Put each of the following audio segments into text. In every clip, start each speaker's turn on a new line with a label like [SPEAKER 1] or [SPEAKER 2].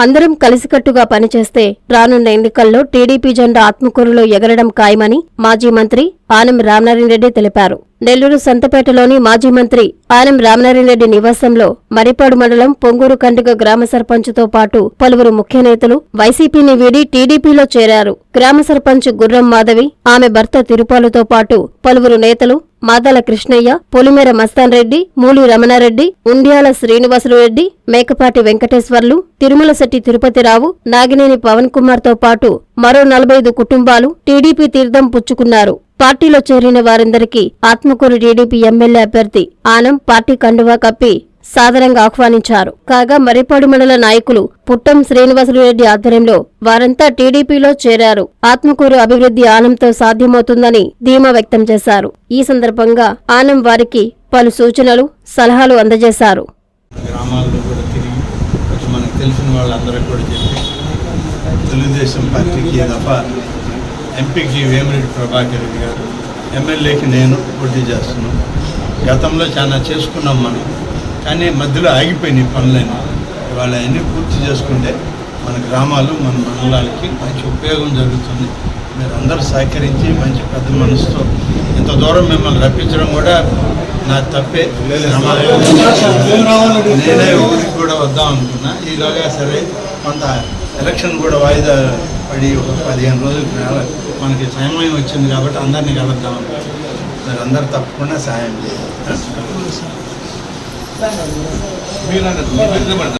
[SPEAKER 1] అందరం కలిసికట్టుగా పనిచేస్తే రానున్న ఎన్నికల్లో టీడీపీ జెండా ఆత్మకూరులో ఎగరడం ఖాయమని మాజీ మంత్రి ఆనం రామనారాయణరెడ్డి తెలిపారు. నెల్లూరు సంతపేటలోని మాజీ మంత్రి ఆనం రామనారాయణరెడ్డి నివాసంలో మరిపాడు మండలం పొంగూరు కండుగ గ్రామ సర్పంచ్తో పాటు పలువురు ముఖ్య నేతలు వైసీపీని వీడి టీడీపీలో చేరారు. గ్రామ సర్పంచ్ గుర్రం మాధవి ఆమె భర్త తిరుపాలుతో పాటు పలువురు నేతలు మాదాల కృష్ణయ్య పొలిమేర మస్తాన్ రెడ్డి మూలి రమణారెడ్డి ఉండ్యాల శ్రీనివాసులు రెడ్డి మేకపాటి వెంకటేశ్వర్లు తిరుమలశెట్టి తిరుపతిరావు నాగినేని పవన్ కుమార్తో పాటు మరో నలభై కుటుంబాలు టీడీపీ తీర్థం పుచ్చుకున్నారు. పార్టీలో చేరిన వారందరికీ ఆత్మకూరు టీడీపీ ఎమ్మెల్యే అభ్యర్థి ఆనం పార్టీ కండువా కప్పి సాదరంగా ఆహ్వానించారు. కాగా మరిపాడు మండల నాయకులు పుట్టం శ్రీనివాసులు రెడ్డి ఆధ్వర్యంలో వారంతా టీడీపీలో చేరారు. ఆత్మకూరు అభివృద్ధి ఆనంతో సాధ్యమవుతుందని ధీమా వ్యక్తం చేశారు. ఈ సందర్భంగా ఆనం వారికి పలు సూచనలు సలహాలు అందజేశారు.
[SPEAKER 2] తెలిసిన కూడా చెప్పి తెలుగుదేశం పార్టీకి తప్ప ఎంపీకి వేమిరెడ్డి ప్రభాకర్ రెడ్డి గారు ఎమ్మెల్యేకి నేను పోటీ చేస్తున్నాం. గతంలో చాలా చేసుకున్నాం మనం కానీ మధ్యలో ఆగిపోయినాయి పనులన్నీ. ఇవాళ అన్నీ పూర్తి చేసుకుంటే మన గ్రామాలు మన మండలాలకి మంచి ఉపయోగం జరుగుతుంది. మీరు అందరూ సహకరించి మంచి పెద్ద మనసుతో ఇంత దూరం మిమ్మల్ని రప్పించడం కూడా నా తప్పే. నేనే ఊరికి కూడా వద్దాం అనుకున్నా. ఈలోగా సరే కొంత ఎలక్షన్ కూడా వాయిదా పడి ఒక పదిహేను రోజులు నెల- మనకి సమయం వచ్చింది కాబట్టి అందరినీ కలుద్దాం. మీరు అందరు తప్పకుండా సాయం చేయాలి.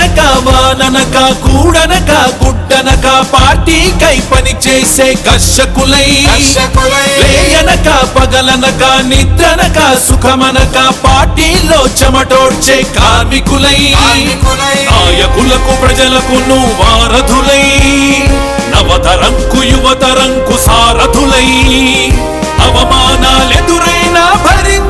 [SPEAKER 3] ఎండనక వాననక కూడనక గుడ్డనక పార్టీకై పని చేసే కర్షకులై లేయనక పగలనక నిద్రనక సుఖమనక పార్టీలో చెమటోడ్చే కార్మికులై. నాయకులకు ప్రజలకు వారధులై నవతరంకు యువతరంకు సారథులై. అవమానాలెదురైనా భరించుతూ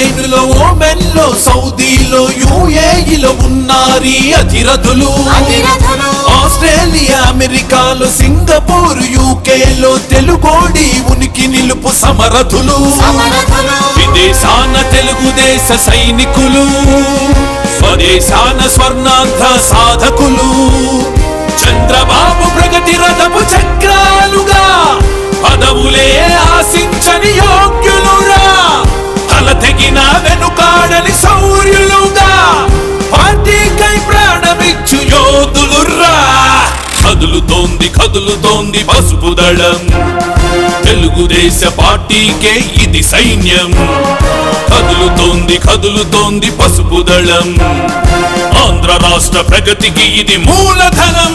[SPEAKER 3] బహ్రెయిన్లో ఓమెన్లో సౌదీలో యుఏఈలో ఉన్నారీ అతిరథులు. ఆస్ట్రేలియా అమెరికాలో సింగపూర్ యూకేలో తెలుగోడి ఉనికి నిలుపు సమరథులు. విదేశాన తెలుగుదేశ సైనికులు. స్వదేశాన స్వర్ణాంధ్ర సాధకులు. చంద్రబాబు ప్రగతి రథపు చక్రాలుగా పదవులే ఆశించని తల వెనుకాడని శౌర్యులుగా పార్టీకై ప్రాణమిచ్చు యోధులుర్రా. కదులుతోంది కదులుతోంది పసుపు దళం. తెలుగుదేశ పార్టీకే ఇది సైన్యం. కదులుతోంది కదులుతోంది పసుపు దళం. ఆంధ్ర రాష్ట్ర ప్రగతికి ఇది మూలధనం.